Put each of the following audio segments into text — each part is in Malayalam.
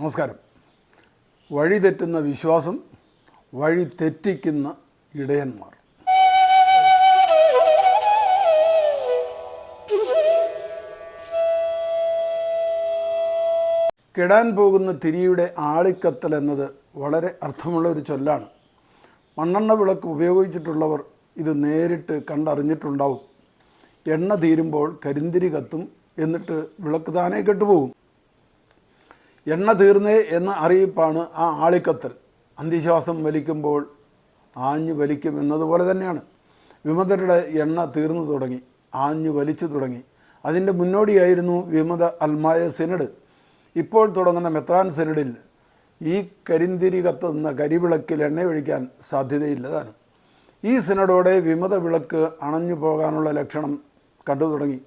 നമസ്കാരം. വഴി തെറ്റുന്ന വിശ്വാസം വഴി തെറ്റിക്കുന്ന ഇടയന്മാർ. കെടാൻ പോകുന്ന തിരിയുടെ ആളിക്കത്തൽ എന്നത് വളരെ അർത്ഥമുള്ള ഒരു ചൊല്ലാണ്. മണ്ണെണ്ണ വിളക്ക് ഉപയോഗിച്ചിട്ടുള്ളവർ ഇത് നേരിട്ട് കണ്ടറിഞ്ഞിട്ടുണ്ടാവും. എണ്ണ തീരുമ്പോൾ കരിന്തിരി കത്തും എന്നിട്ട് വിളക്ക് താനേ കെട്ടുപോകും. എണ്ണ തീർന്നേ എന്ന അറിയിപ്പാണ് ആ ആളിക്കത്തൽ. അന്തിശ്വാസം വലിക്കുമ്പോൾ ആഞ്ഞു വലിക്കും എന്നതുപോലെ തന്നെയാണ്. വിമതരുടെ എണ്ണ തീർന്നു തുടങ്ങി ആഞ്ഞു വലിച്ചു തുടങ്ങി. അതിന്റെ മുന്നോടിയായിരുന്നു വിമത അൽമായ സെനഡ്. ഇപ്പോൾ തുടങ്ങുന്ന മെത്രാൻ സെനഡിൽ ഈ കരിന്തിരി കത്തുന്ന കരിവിളക്കിൽ എണ്ണയൊഴിക്കാൻ സാധ്യതയില്ലതാണ്. ഈ സിനഡോടെ വിമത വിളക്ക് അണഞ്ഞു പോകാനുള്ള ലക്ഷണം കണ്ടു തുടങ്ങി.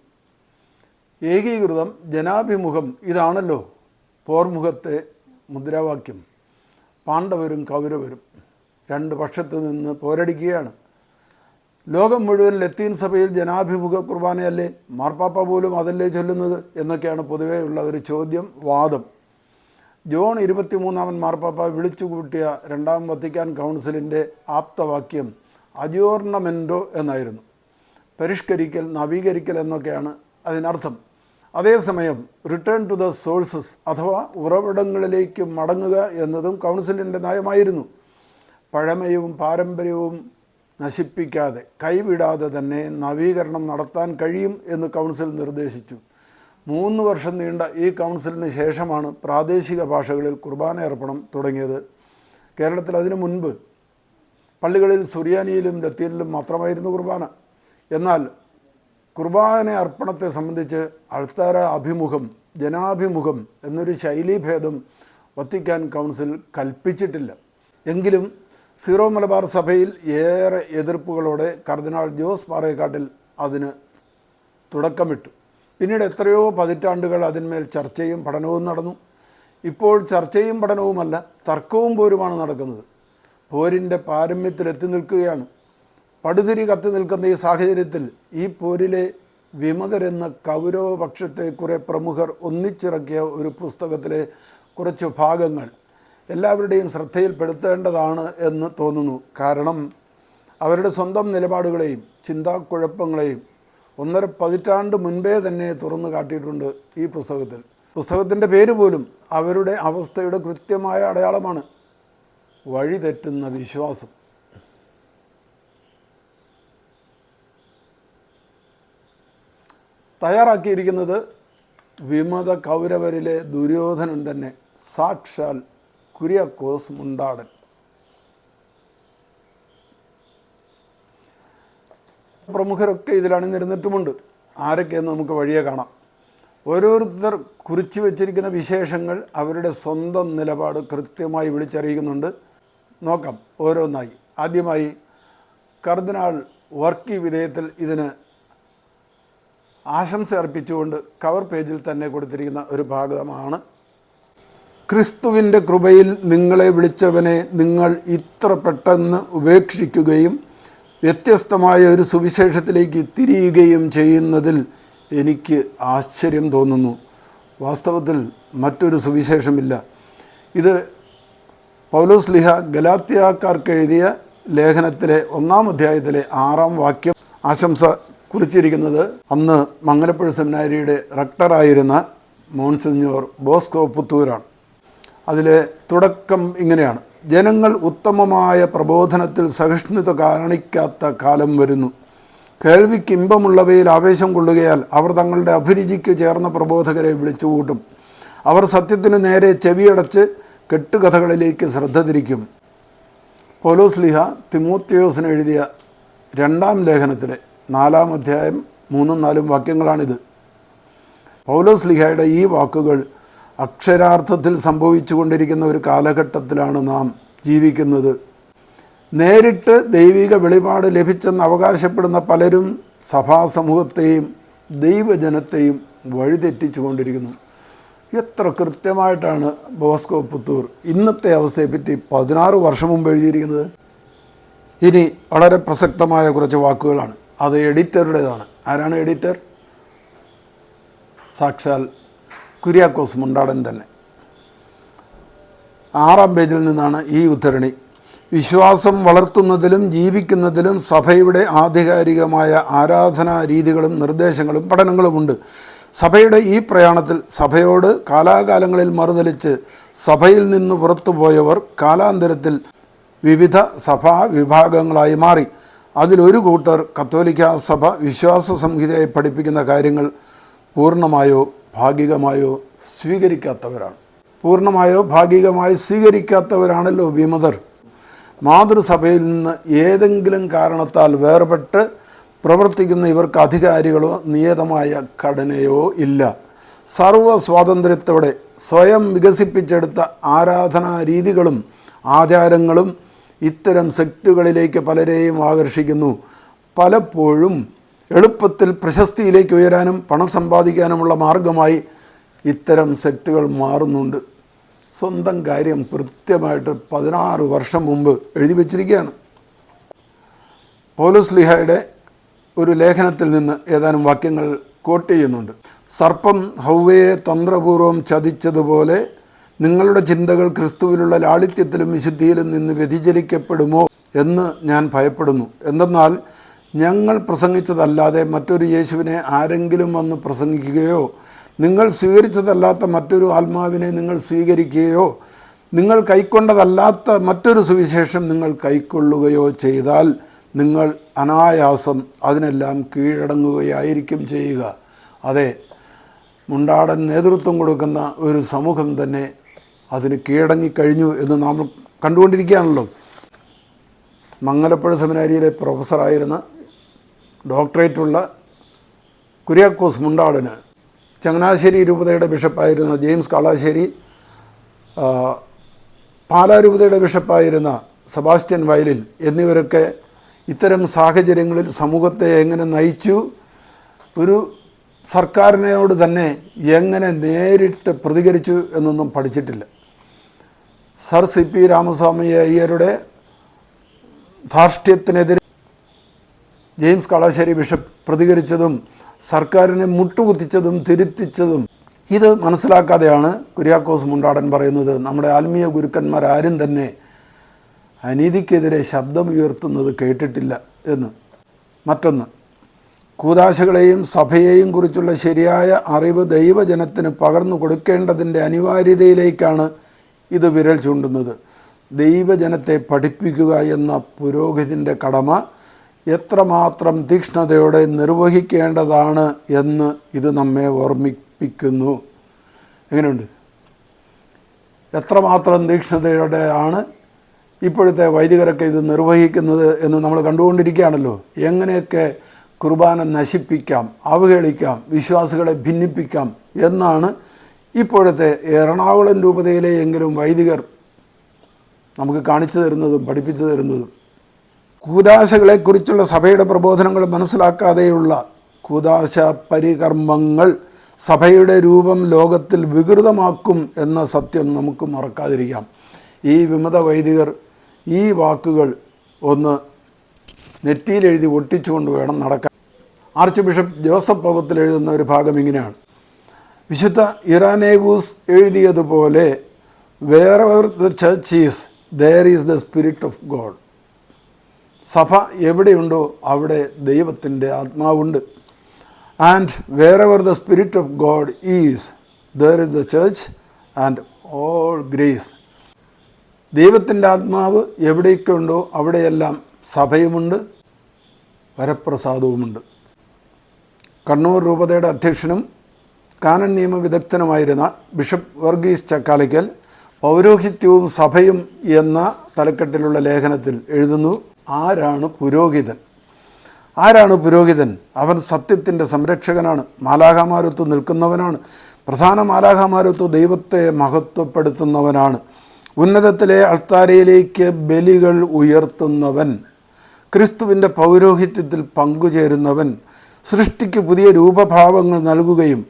ഏകീകൃതം ജനാഭിമുഖം ഇതാണല്ലോ. പോർമുഖത്തെ മുദ്രാവാക്യം. പാണ്ഡവരും കൗരവരും രണ്ട് പക്ഷത്ത് നിന്ന് പോരടിക്കുകയാണ്. ലോകം മുഴുവൻ ലത്തീൻ സഭയിൽ ജനാഭിമുഖ കുർബാനയല്ലേ? മാർപ്പാപ്പ പോലും അതല്ലേ ചൊല്ലുന്നത്? എന്നൊക്കെയാണ് പൊതുവേ ഉള്ള ഒരു ചോദ്യം വാദം. ജോൺ ഇരുപത്തിമൂന്നാമൻ മാർപ്പാപ്പ വിളിച്ചു കൂട്ടിയ രണ്ടാം വത്തിക്കാൻ കൗൺസിലിന്റെ ആപ്തവാക്യം അജോർണമെന്റോ എന്നായിരുന്നു. പരിഷ്കരിക്കൽ നവീകരിക്കൽ എന്നൊക്കെയാണ് അതിനർത്ഥം. അതേസമയം റിട്ടേൺ ടു ദ സോഴ്സസ് അഥവാ ഉറവിടങ്ങളിലേക്ക് മടങ്ങുക എന്നതും കൗൺസിലിന്റെ നയമായിരുന്നു. പഴമയും പാരമ്പര്യവും നശിപ്പിക്കാതെ കൈവിടാതെ തന്നെ നവീകരണം നടത്താൻ കഴിയും എന്ന് കൗൺസിൽ നിർദ്ദേശിച്ചു. മൂന്ന് വർഷം നീണ്ട ഈ കൗൺസിലിന് ശേഷമാണ് പ്രാദേശിക ഭാഷകളിൽ കുർബാന അർപ്പണം തുടങ്ങിയത്. കേരളത്തിൽ അതിനു മുൻപ് പള്ളികളിൽ സുറിയാനിയിലും ലത്തീനിലും മാത്രമായിരുന്നു കുർബാന. എന്നാൽ കുർബാന അർപ്പണത്തെ സംബന്ധിച്ച് അൾത്താര അഭിമുഖം ജനാഭിമുഖം എന്നൊരു ശൈലീഭേദം വത്തിക്കാൻ കൗൺസിൽ കൽപ്പിച്ചിട്ടില്ല. എങ്കിലും സീറോ മലബാർ സഭയിൽ ഏറെ എതിർപ്പുകളോടെ കർദിനാൾ ജോസ് പാറേക്കാട്ടിൽ അതിന് തുടക്കമിട്ടു. പിന്നീട് എത്രയോ പതിറ്റാണ്ടുകൾ അതിന്മേൽ ചർച്ചയും പഠനവും നടന്നു. ഇപ്പോൾ ചർച്ചയും പഠനവുമല്ല തർക്കവും പോരുമാണ് നടക്കുന്നത്. പോരിന്റെ പാരമ്യത്തിലെത്തി നിൽക്കുകയാണ്. പടുതിരി കത്തി നിൽക്കുന്ന ഈ സാഹചര്യത്തിൽ ഈ പോരിലെ വിമതരെന്ന കൗരവപക്ഷത്തെ കുറേ പ്രമുഖർ ഒന്നിച്ചിറക്കിയ ഒരു പുസ്തകത്തിലെ കുറച്ച് ഭാഗങ്ങൾ എല്ലാവരുടെയും ശ്രദ്ധയിൽപ്പെടുത്തേണ്ടതാണ് എന്ന് തോന്നുന്നു. കാരണം അവരുടെ സ്വന്തം നിലപാടുകളെയും ചിന്താക്കുഴപ്പങ്ങളെയും ഒന്നര പതിറ്റാണ്ട് മുൻപേ തന്നെ തുറന്നു കാട്ടിയിട്ടുണ്ട് ഈ പുസ്തകത്തിൽ. പുസ്തകത്തിന്റെ പേര് പോലും അവരുടെ അവസ്ഥയുടെ കൃത്യമായ അടയാളമാണ് വഴിതെറ്റുന്ന വിശ്വാസം. തയ്യാറാക്കിയിരിക്കുന്നത് വിമത കൗരവരിലെ ദുര്യോധനൻ തന്നെ സാക്ഷാൽ കുര്യാക്കോസ് മുണ്ടാടൻ. പ്രമുഖരൊക്കെ ഇതിൽ അണിനിരുന്നിട്ടുമുണ്ട്. ആരൊക്കെയെന്ന് നമുക്ക് വഴിയെ കാണാം. ഓരോരുത്തർ കുറിച്ചു വച്ചിരിക്കുന്ന വിശേഷങ്ങൾ അവരുടെ സ്വന്തം നിലപാട് കൃത്യമായി വിളിച്ചറിയിക്കുന്നുണ്ട് നോക്കാം ഓരോന്നായി. ആദ്യമായി കർദിനാൾ വർക്കി വിധേയത്തിൽ ഇതിന് ആശംസ അർപ്പിച്ചുകൊണ്ട് കവർ പേജിൽ തന്നെ കൊടുത്തിരിക്കുന്ന ഒരു ഭാഗമാണ്. ക്രിസ്തുവിന്റെ കൃപയിൽ നിങ്ങളെ വിളിച്ചവനെ നിങ്ങൾ ഇത്ര പെട്ടെന്ന് ഉപേക്ഷിക്കുകയും വ്യത്യസ്തമായ ഒരു സുവിശേഷത്തിലേക്ക് തിരിയുകയും ചെയ്യുന്നതിൽ എനിക്ക് ആശ്ചര്യം തോന്നുന്നു. വാസ്തവത്തിൽ മറ്റൊരു സുവിശേഷമില്ല. ഇത് പൗലോസ് ലിഹ ഗലാത്തിയാക്കാർക്ക് എഴുതിയ ലേഖനത്തിലെ ഒന്നാം അധ്യായത്തിലെ ആറാം വാക്യം ആശംസ കുറിച്ചിരിക്കുന്നത്. അന്ന് മംഗലപ്പുഴ സെമിനാരിയുടെ റക്ടറായിരുന്ന മോൺസിഞ്ഞോർ ബോസ്കോ പുത്തൂരാണ്. അതിലെ തുടക്കം ഇങ്ങനെയാണ്. ജനങ്ങൾ ഉത്തമമായ പ്രബോധനത്തിൽ സഹിഷ്ണുത കാണിക്കാത്ത കാലം വരുന്നു. കേൾവിക്ക് ഇമ്പമുള്ളവയിൽ ആവേശം കൊള്ളുകയാൽ അവർ തങ്ങളുടെ അഭിരുചിക്ക് ചേർന്ന പ്രബോധകരെ വിളിച്ചുകൂട്ടും. അവർ സത്യത്തിന് നേരെ ചെവിയടച്ച് കെട്ടുകഥകളിലേക്ക് ശ്രദ്ധ തിരിക്കും. പോലോസ് ലിഹ തിമോത്തിയോസിന് എഴുതിയ രണ്ടാം ലേഖനത്തിലെ നാലാം അധ്യായം മൂന്നും നാലും വാക്യങ്ങളാണിത്. പൗലോസ് ലിഹയുടെ ഈ വാക്കുകൾ അക്ഷരാർത്ഥത്തിൽ സംഭവിച്ചു കൊണ്ടിരിക്കുന്ന ഒരു കാലഘട്ടത്തിലാണ് നാം ജീവിക്കുന്നത്. നേരിട്ട് ദൈവിക വെളിപാട് ലഭിച്ചെന്ന് അവകാശപ്പെടുന്ന പലരും സഭാസമൂഹത്തെയും ദൈവജനത്തെയും വഴിതെറ്റിച്ചു കൊണ്ടിരിക്കുന്നു. എത്ര കൃത്യമായിട്ടാണ് ബോസ്കോ പുത്തൂർ ഇന്നത്തെ അവസ്ഥയെപ്പറ്റി പതിനാറ് വർഷം മുമ്പ് എഴുതിയിരിക്കുന്നത്? ഇനി വളരെ പ്രസക്തമായ കുറച്ച് വാക്കുകളാണ്. അത് എഡിറ്ററുടേതാണ്. ആരാണ് എഡിറ്റർ? സാക്ഷാൽ കുര്യാക്കോസ് മുണ്ടാടൻ തന്നെ. ആറാം പേജിൽ നിന്നാണ് ഈ ഉദ്ധരണി. വിശ്വാസം വളർത്തുന്നതിലും ജീവിക്കുന്നതിലും സഭയുടെ ആധികാരികമായ ആരാധനാ രീതികളും നിർദ്ദേശങ്ങളും പഠനങ്ങളുമുണ്ട് സഭയുടെ ഈ പ്രയാണത്തിൽ സഭയോട് കാലാകാലങ്ങളിൽ മറുതലിച്ച് സഭയിൽ നിന്ന് പുറത്തുപോയവർ കാലാന്തരത്തിൽ വിവിധ സഭാ വിഭാഗങ്ങളായി മാറി. അതിലൊരു കൂട്ടർ കത്തോലിക്ക സഭ വിശ്വാസ സംഹിതയെ പഠിപ്പിക്കുന്ന കാര്യങ്ങൾ പൂർണമായോ ഭാഗികമായോ സ്വീകരിക്കാത്തവരാണ്. പൂർണമായോ ഭാഗികമായോ സ്വീകരിക്കാത്തവരാണല്ലോ വിമതർ മാതൃസഭയിൽ നിന്ന് ഏതെങ്കിലും കാരണത്താൽ വേർപെട്ട് പ്രവർത്തിക്കുന്ന ഇവർക്ക് അധികാരികളോ നിയതമായ ഘടനയോ ഇല്ല. സർവ സ്വാതന്ത്ര്യത്തോടെ സ്വയം വികസിപ്പിച്ചെടുത്ത ആരാധനാ രീതികളും ആചാരങ്ങളും ഇത്തരം സെക്റ്റുകളിലേക്ക് പലരെയും ആകർഷിക്കുന്നു. പലപ്പോഴും എളുപ്പത്തിൽ പ്രശസ്തിയിലേക്ക് ഉയരാനും പണം സമ്പാദിക്കാനുമുള്ള മാർഗമായി ഇത്തരം സെക്റ്റുകൾ മാറുന്നുണ്ട്. സ്വന്തം കാര്യം കൃത്യമായിട്ട് പതിനാറ് വർഷം മുമ്പ് എഴുതി വച്ചിരിക്കുകയാണ്. പോലീസ് ലിഹയുടെ ഒരു ലേഖനത്തിൽ നിന്ന് ഏതാനും വാക്യങ്ങൾ കോട്ട് ചെയ്യുന്നുണ്ട്. സർപ്പം ഹൗവയെ തന്ത്രപൂർവം ചതിച്ചതുപോലെ നിങ്ങളുടെ ചിന്തകൾ ക്രിസ്തുവിലുള്ള ലാളിത്യത്തിലും വിശുദ്ധിയിലും നിന്ന് വ്യതിചലിക്കപ്പെടുമോ എന്ന് ഞാൻ ഭയപ്പെടുന്നു. എന്തെന്നാൽ ഞങ്ങൾ പ്രസംഗിച്ചതല്ലാതെ മറ്റൊരു യേശുവിനെ ആരെങ്കിലും വന്ന് പ്രസംഗിക്കുകയോ നിങ്ങൾ സ്വീകരിച്ചതല്ലാത്ത മറ്റൊരു ആത്മാവിനെ നിങ്ങൾ സ്വീകരിക്കുകയോ നിങ്ങൾ കൈക്കൊണ്ടതല്ലാത്ത മറ്റൊരു സുവിശേഷം നിങ്ങൾ കൈക്കൊള്ളുകയോ ചെയ്താൽ നിങ്ങൾ അനായാസം അതിനെല്ലാം കീഴടങ്ങുകയായിരിക്കും ചെയ്യുക. അതെ മുണ്ടാടൻ നേതൃത്വം കൊടുക്കുന്ന ഒരു സമൂഹം തന്നെ അതിന് കീഴടങ്ങിക്കഴിഞ്ഞു എന്ന് നാം കണ്ടുകൊണ്ടിരിക്കുകയാണല്ലോ. മംഗലപ്പുഴ സെമിനാരിയിലെ പ്രൊഫസറായിരുന്ന ഡോക്ടറേറ്റുള്ള കുര്യാക്കോസ് മുണ്ടാടന് ചങ്ങനാശ്ശേരി രൂപതയുടെ ബിഷപ്പായിരുന്ന ജെയിംസ് കാളാശ്ശേരി പാലാ രൂപതയുടെ ബിഷപ്പായിരുന്ന സെബാസ്റ്റ്യൻ വയലിൽ എന്നിവരൊക്കെ ഇത്തരം സാഹചര്യങ്ങളിൽ സമൂഹത്തെ എങ്ങനെ നയിച്ചു ഒരു സർക്കാരിനോട് തന്നെ എങ്ങനെ നേരിട്ട് പ്രതികരിച്ചു എന്നൊന്നും പഠിച്ചിട്ടില്ല. സർ സി പി രാമസ്വാമി അയ്യരുടെ ധാർഷ്ട്യത്തിനെതിരെ ജെയിംസ് കളാശ്ശേരി ബിഷപ്പ് പ്രതികരിച്ചതും സർക്കാരിനെ മുട്ടുകുത്തിച്ചതും തിരുത്തിച്ചതും ഇത് മനസ്സിലാക്കാതെയാണ് കുര്യാക്കോസ് മുണ്ടാടൻ പറയുന്നത്. നമ്മുടെ ആത്മീയ ഗുരുക്കന്മാരാരും തന്നെ അനീതിക്കെതിരെ ശബ്ദമുയർത്തുന്നത് കേട്ടിട്ടില്ല എന്ന്. മറ്റൊന്ന് കൂതാശകളെയും സഭയെയും കുറിച്ചുള്ള ശരിയായ അറിവ് ദൈവജനത്തിന് പകർന്നു കൊടുക്കേണ്ടതിന്റെ അനിവാര്യതയിലേക്കാണ് ഇത് വിരൽ ചൂണ്ടുന്നത്. ദൈവജനത്തെ പഠിപ്പിക്കുക എന്ന പുരോഹിതിന്റെ കടമ എത്രമാത്രം തീക്ഷ്ണതയോടെ നിർവഹിക്കേണ്ടതാണ് എന്ന് ഇത് നമ്മെ ഓർമ്മിപ്പിക്കുന്നു. എങ്ങനെയുണ്ട്? എത്രമാത്രം തീക്ഷ്ണതയോടെ ആണ് ഇപ്പോഴത്തെ വൈദികരൊക്കെ ഇത് നിർവഹിക്കുന്നത് എന്ന് നമ്മൾ കണ്ടുകൊണ്ടിരിക്കുകയാണല്ലോ. എങ്ങനെയൊക്കെ കുർബാന നശിപ്പിക്കാം അവഹേളിക്കാം വിശ്വാസികളെ ഭിന്നിപ്പിക്കാം എന്നാണ് ഇപ്പോഴത്തെ എറണാകുളം രൂപതയിലെ എങ്കിലും വൈദികർ നമുക്ക് കാണിച്ചു തരുന്നതും പഠിപ്പിച്ചു തരുന്നതും കൂതാശകളെക്കുറിച്ചുള്ള സഭയുടെ പ്രബോധനങ്ങൾ മനസ്സിലാക്കാതെയുള്ള കൂതാശ പരികർമ്മങ്ങൾ സഭയുടെ രൂപം ലോകത്തിൽ വികൃതമാക്കും എന്ന സത്യം നമുക്ക് മറക്കാതിരിക്കാം. ഈ വിമത വൈദികർ ഈ വാക്കുകൾ ഒന്ന് നെറ്റിയിലെഴുതി ഒട്ടിച്ചുകൊണ്ട് വേണം നടക്കാൻ. ആർച്ച് ബിഷപ്പ് ജോസഫ് പൗത്തിൽ എഴുതുന്ന ഒരു ഭാഗം ഇങ്ങനെയാണ്. വിശുദ്ധ ഇറാനേഗൂസ് എഴുതിയതുപോലെ where the church is there is the spirit of God സഭ എവിടെയുണ്ടോ അവിടെ ദൈവത്തിന്റെ ആത്മാവുണ്ട്. And wherever the spirit of God is there is the church and all grace ദൈവത്തിന്റെ ആത്മാവ് എവിടെയൊക്കെ ഉണ്ടോ അവിടെയെല്ലാം സഭയുമുണ്ട് വരപ്രസാദവുമുണ്ട്. കണ്ണൂർ രൂപതയുടെ അധ്യക്ഷനും കാനൻ നിയമ വിദഗ്ധനുമായിരുന്ന ബിഷപ്പ് വർഗീസ് ചക്കാലയ്ക്കൽ പൗരോഹിത്യവും സഭയും എന്ന തലക്കെട്ടിലുള്ള ലേഖനത്തിൽ എഴുതുന്നു ആരാണ് പുരോഹിതൻ? ആരാണ് പുരോഹിതൻ? അവൻ സത്യത്തിന്റെ സംരക്ഷകനാണ് മാലാഹമാരത്ത് നിൽക്കുന്നവനാണ് പ്രധാന മാലാഹമാരത്ത് ദൈവത്തെ മഹത്വപ്പെടുത്തുന്നവനാണ് ഉന്നതത്തിലെ അൾത്താരയിലേക്ക് ബലികൾ ഉയർത്തുന്നവൻ ക്രിസ്തുവിന്റെ പൗരോഹിത്യത്തിൽ പങ്കുചേരുന്നവൻ സൃഷ്ടിക്ക് പുതിയ രൂപഭാവങ്ങൾ നൽകുകയും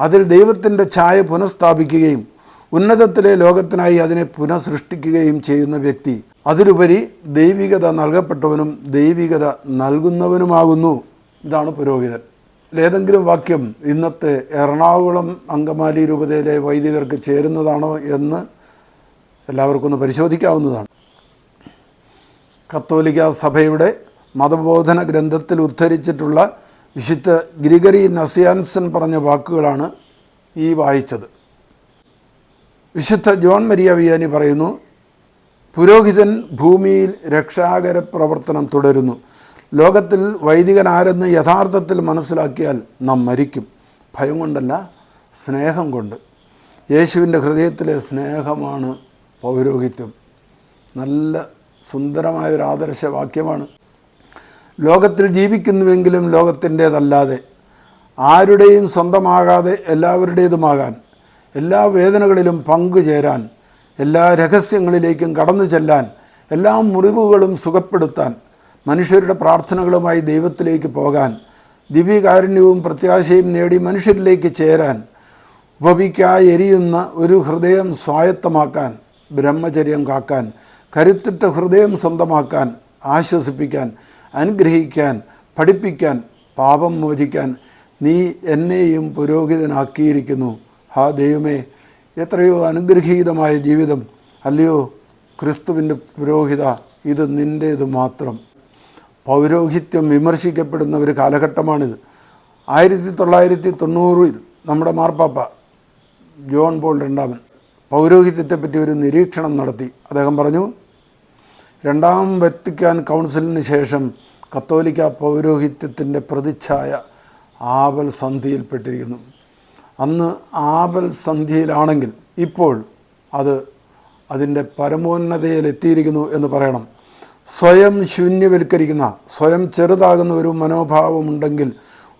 അതിൽ ദൈവത്തിന്റെ ഛായ പുനഃസ്ഥാപിക്കുകയും ഉന്നതത്തിലെ ലോകത്തിനായി അതിനെ പുനഃസൃഷ്ടിക്കുകയും ചെയ്യുന്ന വ്യക്തി. അതിലുപരി ദൈവികത നൽകപ്പെട്ടവനും ദൈവികത നൽകുന്നവനുമാകുന്നു. ഇതാണ് പുരോഹിതൻ. ഏതെങ്കിലും വാക്യം ഇന്നത്തെ എറണാകുളം അങ്കമാലി രൂപതയിലെ വൈദികർക്ക് ചേരുന്നതാണോ എന്ന് എല്ലാവർക്കും ഒന്ന് പരിശോധിക്കാവുന്നതാണ്. കത്തോലിക്ക സഭയുടെ മതബോധന ഗ്രന്ഥത്തിൽ ഉദ്ധരിച്ചിട്ടുള്ള വിശുദ്ധ ഗ്രിഗറി നസിയാൻസൻ പറഞ്ഞ വാക്കുകളാണ് ഈ വായിച്ചത്. വിശുദ്ധ ജോൺ മരിയ വിയാനി പറയുന്നു പുരോഹിതൻ ഭൂമിയിൽ രക്ഷാകര പ്രവർത്തനം തുടരുന്നു. ലോകത്തിൽ വൈദികനാരെന്ന് യഥാർത്ഥത്തിൽ മനസ്സിലാക്കിയാൽ നാം മരിക്കും. ഭയം കൊണ്ടല്ല സ്നേഹം കൊണ്ട്. യേശുവിന്റെ ഹൃദയത്തിലെ സ്നേഹമാണ് പൗരോഹിത്യം. നല്ല സുന്ദരമായ ഒരു ആദർശവാക്യമാണ് ലോകത്തിൽ ജീവിക്കുന്നുവെങ്കിലും ലോകത്തിന്റേതല്ലാതെ ആരുടെയും സ്വന്തമാകാതെ എല്ലാവരുടേതുമാകാൻ എല്ലാ വേദനകളിലും പങ്കുചേരാൻ എല്ലാ രഹസ്യങ്ങളിലേക്കും കടന്നു ചെല്ലാൻ എല്ലാ മുറിവുകളും സുഖപ്പെടുത്താൻ മനുഷ്യരുടെ പ്രാർത്ഥനകളുമായി ദൈവത്തിലേക്ക് പോകാൻ ദിവ്യകാരുണ്യവും പ്രത്യാശയും നേടി മനുഷ്യരിലേക്ക് ചേരാൻ ഉപവിക്കായി എരിയുന്ന ഒരു ഹൃദയം സ്വായത്തമാക്കാൻ ബ്രഹ്മചര്യം കാക്കാൻ കരുത്തിട്ട ഹൃദയം സ്വന്തമാക്കാൻ ആശ്വസിപ്പിക്കാൻ അനുഗ്രഹിക്കാൻ പഠിപ്പിക്കാൻ പാപം മോചിക്കാൻ നീ എന്നെയും പുരോഹിതനാക്കിയിരിക്കുന്നു. ഹാ ദൈവമേ എത്രയോ അനുഗ്രഹീതമായ ജീവിതം. അല്ലയോ ക്രിസ്തുവിന്റെ പുരോഹിത ഇത് നിന്റേത് മാത്രം. പൗരോഹിത്യം വിമർശിക്കപ്പെടുന്ന ഒരു കാലഘട്ടമാണിത്. ആയിരത്തി തൊള്ളായിരത്തി തൊണ്ണൂറിൽ നമ്മുടെ മാർപ്പാപ്പ ജോൺ പോൾ രണ്ടാമൻ പൗരോഹിത്യത്തെപ്പറ്റി ഒരു നിരീക്ഷണം നടത്തി. അദ്ദേഹം പറഞ്ഞു രണ്ടാം വത്തിക്കാൻ കൗൺസിലിന് ശേഷം കത്തോലിക്ക പൗരോഹിത്യത്തിന്റെ പ്രതിച്ഛായ ആപൽ സന്ധിയിൽപ്പെട്ടിരിക്കുന്നു. അന്ന് ആപൽ സന്ധിയിലാണെങ്കിൽ ഇപ്പോൾ അത് അതിന്റെ പരമോന്നതയിലെത്തിയിരിക്കുന്നു എന്ന് പറയണം. സ്വയം ശൂന്യവൽക്കരിക്കുന്ന സ്വയം ചെറുതാകുന്ന ഒരു മനോഭാവമുണ്ടെങ്കിൽ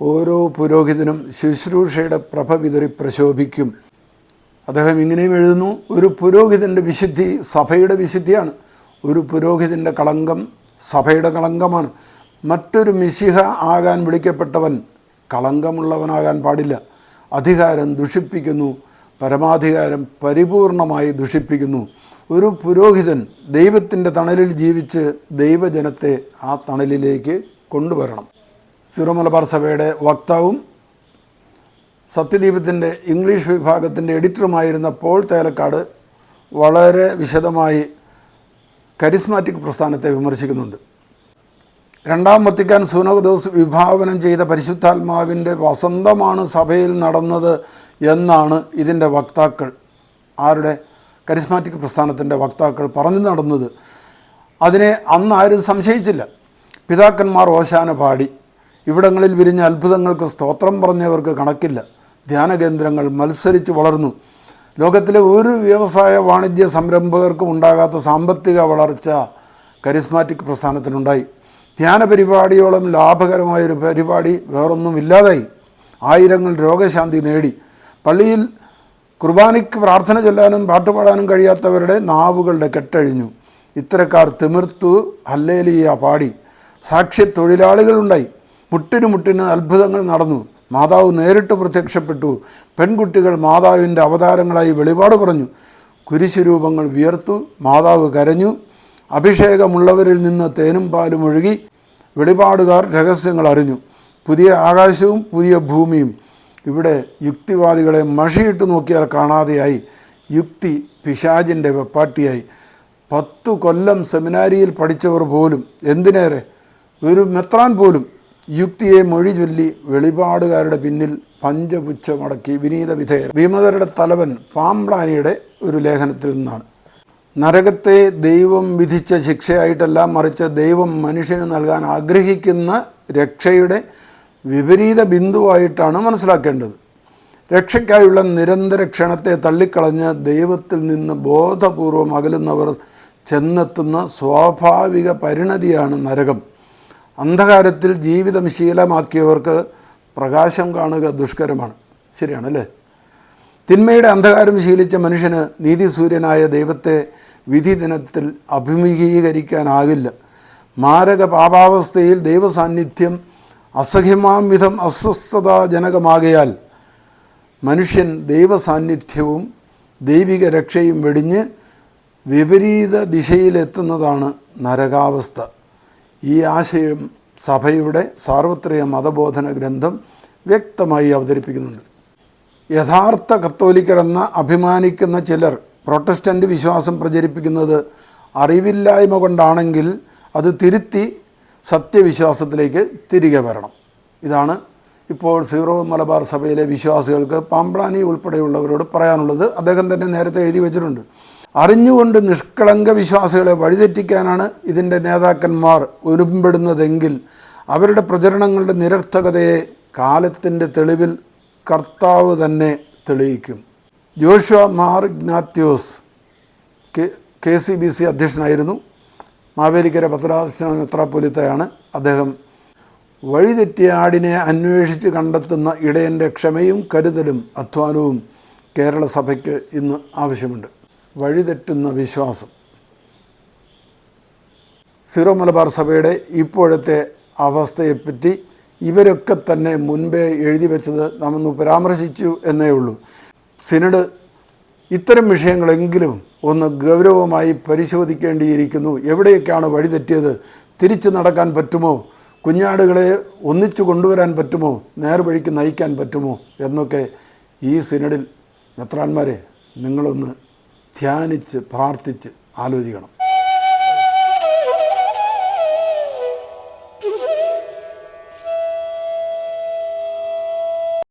ഓരോ പുരോഹിതനും ശുശ്രൂഷയുടെ പ്രഭ വിതറി പ്രശോഭിക്കും. അദ്ദേഹം ഇങ്ങനെയും എഴുതുന്നു ഒരു പുരോഹിതന്റെ വിശുദ്ധി സഭയുടെ വിശുദ്ധിയാണ്. ഒരു പുരോഹിതന്റെ കളങ്കം സഭയുടെ കളങ്കമാണ്. മറ്റൊരു മിശിഹ ആകാൻ വിളിക്കപ്പെട്ടവൻ കളങ്കമുള്ളവനാകാൻ പാടില്ല. അധികാരം ദുഷിപ്പിക്കുന്നു പരമാധികാരം പരിപൂർണമായി ദുഷിപ്പിക്കുന്നു. ഒരു പുരോഹിതൻ ദൈവത്തിന്റെ തണലിൽ ജീവിച്ച് ദൈവജനത്തെ ആ തണലിലേക്ക് കൊണ്ടുവരണം. സിറോ മലബാർ സഭയുടെ വക്താവും സത്യദീപത്തിന്റെ ഇംഗ്ലീഷ് വിഭാഗത്തിന്റെ എഡിറ്ററുമായിരുന്ന പോൾ തേലക്കാട് വളരെ വിശദമായി കരിസ്മാറ്റിക് പ്രസ്ഥാനത്തെ വിമർശിക്കുന്നുണ്ട്. രണ്ടാം വത്തിക്കാൻ സൂനകദോസ് വിഭാവനം ചെയ്ത പരിശുദ്ധാത്മാവിന്റെ വസന്തമാണ് സഭയിൽ നടന്നത് എന്നാണ് ഇതിന്റെ വക്താക്കൾ. ആരുടെ? കരിസ്മാറ്റിക് പ്രസ്ഥാനത്തിന്റെ വക്താക്കൾ പറഞ്ഞു നടന്നത്. അതിനെ അന്ന് ആരും സംശയിച്ചില്ല. പിതാക്കന്മാർ ഓശാന പാടി. ഇവിടങ്ങളിൽ വിരിഞ്ഞ അത്ഭുതങ്ങൾക്ക് സ്തോത്രം പറഞ്ഞവർക്ക് കണക്കില്ല. ധ്യാനകേന്ദ്രങ്ങൾ മത്സരിച്ച് വളർന്നു. ലോകത്തിലെ ഒരു വ്യവസായ വാണിജ്യ സംരംഭകർക്കും ഉണ്ടാകാത്ത സാമ്പത്തിക വളർച്ച കരിസ്മാറ്റിക് പ്രസ്ഥാനത്തിനുണ്ടായി. ധ്യാന പരിപാടിയോളം ലാഭകരമായൊരു പരിപാടി വേറൊന്നും ഇല്ലാതായി. ആയിരങ്ങൾ രോഗശാന്തി നേടി. പള്ളിയിൽ കുർബാനയ്ക്ക് പ്രാർത്ഥന ചൊല്ലാനും പാട്ടുപാടാനും കഴിയാത്തവരുടെ നാവുകളുടെ കെട്ടഴിഞ്ഞു. ഇത്തരക്കാർ തിമിർത്തു ഹല്ലേലിയ പാടി. സാക്ഷ്യ തൊഴിലാളികളുണ്ടായി മുട്ടിനു മുട്ടിന് അത്ഭുതങ്ങൾ നടന്നു. മാതാവ് നേരിട്ട് പ്രത്യക്ഷപ്പെട്ടു. പെൺകുട്ടികൾ മാതാവിന്റെ അവതാരങ്ങളായി വെളിപാട് പറഞ്ഞു. കുരിശുരൂപങ്ങൾ വിയർത്തു മാതാവ് കരഞ്ഞു. അഭിഷേകമുള്ളവരിൽ നിന്ന് തേനും പാലും ഒഴുകി വെളിപാടുകാർ രഹസ്യങ്ങൾ അറിഞ്ഞു. പുതിയ ആകാശവും പുതിയ ഭൂമിയും. ഇവിടെ യുക്തിവാദികളെ മഷിയിട്ട് നോക്കിയാൽ കാണാതെയായി. യുക്തി പിശാജിന്റെ വെപ്പാട്ടിയായി. പത്തു കൊല്ലം സെമിനാരിയിൽ പഠിച്ചവർ പോലും എന്തിനേറെ? ഒരു മെത്രാൻ പോലും. യുക്തിയെ മൊഴി ചൊല്ലി വെളിപാടുകാരുടെ പിന്നിൽ പഞ്ചപുച്ഛമടക്കി വിനീത വിധേയർ. വിമതരുടെ തലവൻ പാംപ്ലാനിയുടെ ഒരു ലേഖനത്തിൽ നിന്നാണ്. നരകത്തെ ദൈവം വിധിച്ച ശിക്ഷയായിട്ടല്ല മറിച്ച് ദൈവം മനുഷ്യന് നൽകാൻ ആഗ്രഹിക്കുന്ന രക്ഷയുടെ വിപരീത ബിന്ദുവായിട്ടാണ് മനസ്സിലാക്കേണ്ടത്. രക്ഷയ്ക്കായുള്ള നിരന്തര ക്ഷണത്തെ തള്ളിക്കളഞ്ഞ് ദൈവത്തിൽ നിന്ന് ബോധപൂർവം അകലുന്നവർ ചെന്നെത്തുന്ന സ്വാഭാവിക പരിണതിയാണ് നരകം. അന്ധകാരത്തിൽ ജീവിതം ശീലമാക്കിയവർക്ക് പ്രകാശം കാണുക ദുഷ്കരമാണ്. ശരിയാണല്ലേ? തിന്മയുടെ അന്ധകാരം ശീലിച്ച മനുഷ്യന് നീതിസൂര്യനായ ദൈവത്തെ വിധി ദിനത്തിൽ അഭിമുഖീകരിക്കാനാകില്ല. മാരക പാപാവസ്ഥയിൽ ദൈവസാന്നിധ്യം അസഹ്യമാം വിധം അസ്വസ്ഥതാജനകമാകയാൽ മനുഷ്യൻ ദൈവസാന്നിധ്യവും ദൈവിക രക്ഷയും വെടിഞ്ഞ് വിപരീത ദിശയിലെത്തുന്നതാണ് നരകാവസ്ഥ. ഈ ആശയം സഭയുടെ സാർവത്രിക മതബോധന ഗ്രന്ഥം വ്യക്തമായി അവതരിപ്പിക്കുന്നുണ്ട്. യഥാർത്ഥ കത്തോലിക്കരെന്ന അഭിമാനിക്കുന്ന ചിലർ പ്രൊട്ടസ്റ്റന്റ് വിശ്വാസം പ്രചരിപ്പിക്കുന്നത് അറിവില്ലായ്മ കൊണ്ടാണെങ്കിൽ അത് തിരുത്തി സത്യവിശ്വാസത്തിലേക്ക് തിരികെ വരണം. ഇതാണ് ഇപ്പോൾ സീറോ മലബാർ സഭയിലെ വിശ്വാസികൾക്ക് പാമ്പ്ലാനി ഉൾപ്പെടെയുള്ളവരോട് പറയാനുള്ളത്. അദ്ദേഹം തന്നെ നേരത്തെ എഴുതി വെച്ചിട്ടുണ്ട്. അറിഞ്ഞുകൊണ്ട് നിഷ്കളങ്ക വിശ്വാസികളെ വഴിതെറ്റിക്കാനാണ് ഇതിന്റെ നേതാക്കന്മാർ ഒരുമ്പെടുന്നതെങ്കിൽ അവരുടെ പ്രചരണങ്ങളുടെ നിരർത്ഥകതയെ കാലത്തിന്റെ തെളിവിൽ കർത്താവ് തന്നെ തെളിയിക്കും. Joshua Mar Ignatios K C B C അധ്യക്ഷനായിരുന്നു. മാവേലിക്കര പത്രാസന മെത്രാപ്പൊലിത്തയാണ് അദ്ദേഹം വഴിതെറ്റിയ ആടിനെ അന്വേഷിച്ച് കണ്ടെത്തുന്ന ഇടയന്റെ ക്ഷമയും കരുതലും അധ്വാനവും കേരള സഭയ്ക്ക് ഇന്ന് ആവശ്യമുണ്ട്. വഴിതെറ്റുന്ന വിശ്വാസം. സീറോ മലബാർ സഭയുടെ ഇപ്പോഴത്തെ അവസ്ഥയെപ്പറ്റി ഇവരൊക്കെ തന്നെ മുൻപേ എഴുതി വെച്ചത് നാം പരാമർശിച്ചു എന്നേ ഉള്ളൂ. സിനഡ് ഇത്തരം വിഷയങ്ങളെങ്കിലും ഒന്ന് ഗൗരവമായി പരിശോധിക്കേണ്ടിയിരിക്കുന്നു. എവിടെയൊക്കെയാണ് വഴിതെറ്റിയത്? തിരിച്ചു നടക്കാൻ പറ്റുമോ? കുഞ്ഞാടുകളെ ഒന്നിച്ചു കൊണ്ടുവരാൻ പറ്റുമോ? നേർവഴിക്ക് നയിക്കാൻ പറ്റുമോ? എന്നൊക്കെ ഈ സിനഡിൽ മെത്രാന്മാരെ നിങ്ങളൊന്ന് ധ്യാനിച്ച് പ്രാർത്ഥിച്ച് ആലോചിക്കണം.